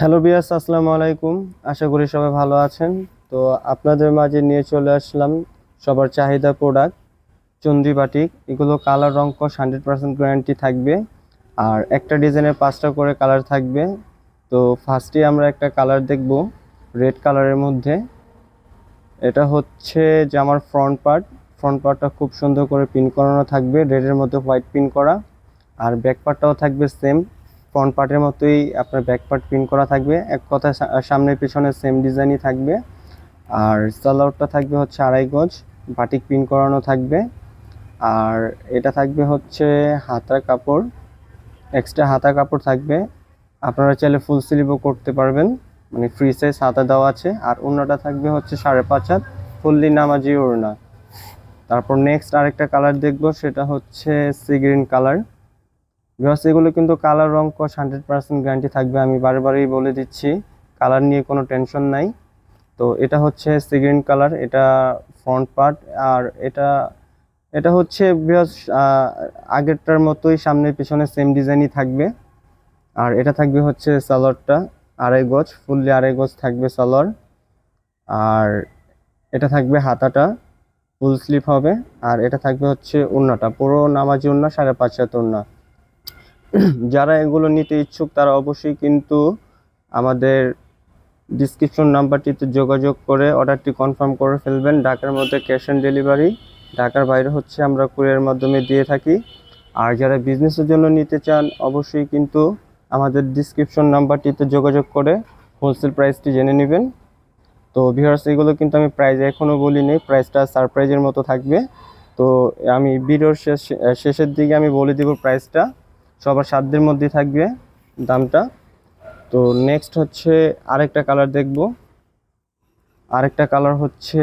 Hello বিয়াস আসসালামু আলাইকুম। আশা করি সবাই ভালো আছেন। তো আপনাদের মাঝে নিয়ে চলে আসলাম সবার চাহিদা প্রোডাক্ট চন্দ্রি বাটিক এগুলো কালার রং কস হান্ড্রেড পার্সেন্ট গ্যারান্টি থাকবে। আর একটা ডিজাইনের পাঁচটা করে কালার থাকবে। তো ফার্স্টে আমরা একটা কালার দেখব রেড কালারের মধ্যে। এটা হচ্ছে যে আমার ফ্রন্ট পার্ট ফ্রন্ট পার্টটা খুব সুন্দর করে পিন করানো থাকবে। রেডের মধ্যে হোয়াইট পিন করা। আর ব্যাক পার্টটাও থাকবে সেম ফ্রন্ট পার্টের মতোই আপনার ব্যাক পার্ট প্রিন্ট করা থাকবে। এক কথা সামনে পিছনে সেম ডিজাইনই থাকবে। আর সালোয়ারটা থাকবে হচ্ছে আড়াই গজ বাটিক প্রিন্ট করানো থাকবে। আর এটা থাকবে হচ্ছে হাতার কাপড়। এক্সট্রা হাতা কাপড় থাকবে। আপনারা চাইলে ফুল স্লিভও করতে পারবেন। মানে ফ্রি সাইজ হাতা দেওয়া আছে। আর ওড়নাটা থাকবে হচ্ছে সাড়ে পাঁচ হাত, ফুললি নামাজি ওড়না। তারপর নেক্সট আরেকটা কালার দেখব, সেটা হচ্ছে সি গ্রিন কালার বিকজ এগুলো কিন্তু কালার রং কস হান্ড্রেড পার্সেন্ট গ্যারান্টি থাকবে, আমি বারবারই বলে দিচ্ছি। কালার নিয়ে কোনো টেনশন নাই। তো এটা হচ্ছে সিগ্রিন কালার এটা ফ্রন্ট পার্ট আর এটা এটা হচ্ছে বিকজ আগেরটার মতোই সামনে পিছনে সেম ডিজাইনই থাকবে। আর এটা থাকবে হচ্ছে সালোয়ারটা আড়াই গজ ফুললি আড়াই গজ থাকবে সালোয়ার আর এটা থাকবে হাতাটা ফুল স্লিপ হবে। আর এটা থাকবে হচ্ছে ওড়নাটা, পুরো নামাজি ওড়না সাড়ে পাঁচ হাত ওড়না। যারা এগুলো নিতে ইচ্ছুক, তারা অবশ্যই কিন্তু আমাদের ডিসক্রিপশন নাম্বারটিতে যোগাযোগ করে অর্ডারটি কনফার্ম করে ফেলবেন। ঢাকার মধ্যে ক্যাশ অন ডেলিভারি ঢাকার বাইরে হচ্ছে আমরা কুরিয়ার মাধ্যমে দিয়ে থাকি। আর যারা বিজনেসের জন্য নিতে চান, অবশ্যই কিন্তু আমাদের ডিসক্রিপশন নাম্বারটিতে যোগাযোগ করে হোলসেল প্রাইসটি জেনে নেবেন। তো ভিউয়ার্স এগুলো কিন্তু আমি প্রাইস এখনও বলিনি প্রাইসটা সারপ্রাইজের মতো থাকবে। তো আমি ভিডিওর শেষ, শেষের দিকে আমি বলে দিব প্রাইসটা সবার সাধ্যের মধ্যে থাকবে দামটা। তো নেক্সট হচ্ছে আরেকটা কালার দেখব। আরেকটা কালার হচ্ছে,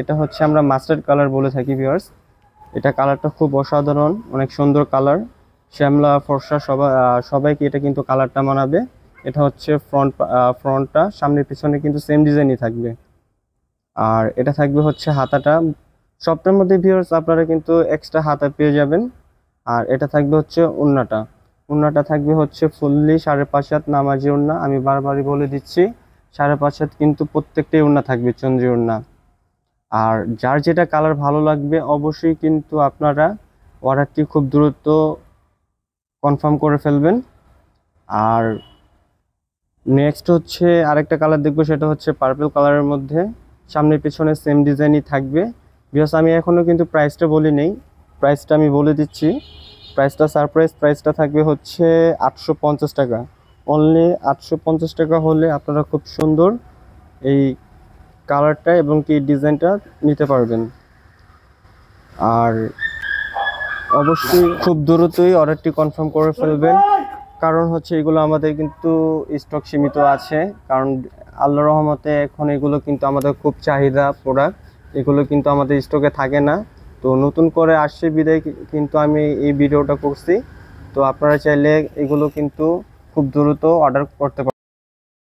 এটা হচ্ছে আমরা মাস্টার্ড কালার বলে থাকি ভিউয়ার্স এটা কালারটা খুব অসাধারণ, অনেক সুন্দর কালার শ্যামলা, ফর্সা সবাই সবাইকে এটা কিন্তু কালারটা মানাবে। এটা হচ্ছে ফ্রন্ট ফ্রন্টটা সামনে পিছনে কিন্তু সেম ডিজাইনই থাকবে। আর এটা থাকবে হচ্ছে হাতাটা। সবটার মধ্যে ভিউয়ার্স আপনারা কিন্তু এক্সট্রা হাতা পেয়ে যাবেন। আর এটা থাকবে হচ্ছে ওড়নাটা ওড়নাটা থাকবে হচ্ছে ফুললি সাড়ে পাঁচ হাত নামাজি ওড়না আমি বারবারই বলে দিচ্ছি, সাড়ে পাঁচ হাত কিন্তু প্রত্যেকটাই ওড়না থাকবে চন্দ্রী ওড়না আর যার যেটা কালার ভালো লাগবে অবশ্যই কিন্তু আপনারা অর্ডারটি খুব দ্রুত কনফার্ম করে ফেলবেন। আর নেক্সট হচ্ছে আরেকটা কালার দেখব, সেটা হচ্ছে পার্পল কালারের মধ্যে। সামনে পেছনে সেম ডিজাইনই থাকবে। বিকজ আমি এখনও কিন্তু প্রাইসটা বলি নেই প্রাইসটা আমি বলে দিচ্ছি। প্রাইসটা সারপ্রাইজ প্রাইসটা থাকবে হচ্ছে আটশো পঞ্চাশ টাকা। অনলি আটশো পঞ্চাশ টাকা হলে আপনারা খুব সুন্দর এই কালারটা এবং কি ডিজাইনটা নিতে পারবেন। আর অবশ্যই খুব দ্রুতই অর্ডারটি কনফার্ম করে ফেলবেন। কারণ হচ্ছে এগুলো আমাদের কিন্তু স্টক সীমিত আছে। কারণ আল্লাহ রহমতে এখন এগুলো কিন্তু আমাদের খুব চাহিদা প্রোডাক্ট এগুলো কিন্তু আমাদের স্টকে থাকে না। তো নতুন করে আসছে বিদায় কিন্তু আমি এই ভিডিওটা করছি। তো আপনারা চাইলে এগুলো কিন্তু খুব দ্রুত অর্ডার করতে